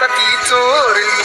पति चोर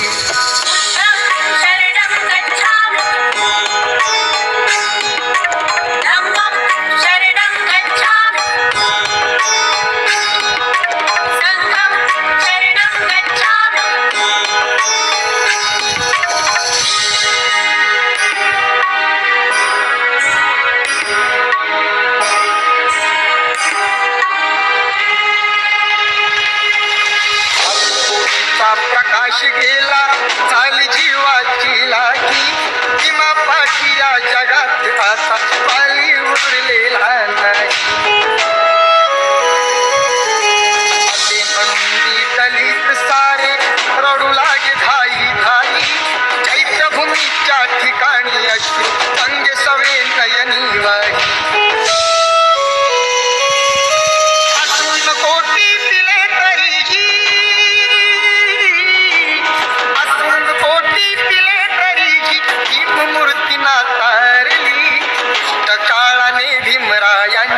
आकाश गेला चाल जीवाची ला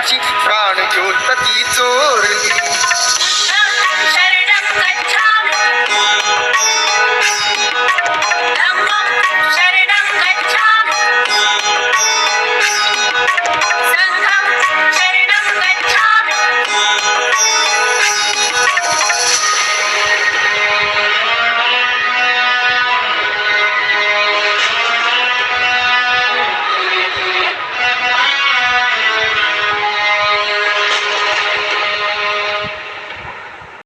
माझी प्राण ज्योत ती चोरली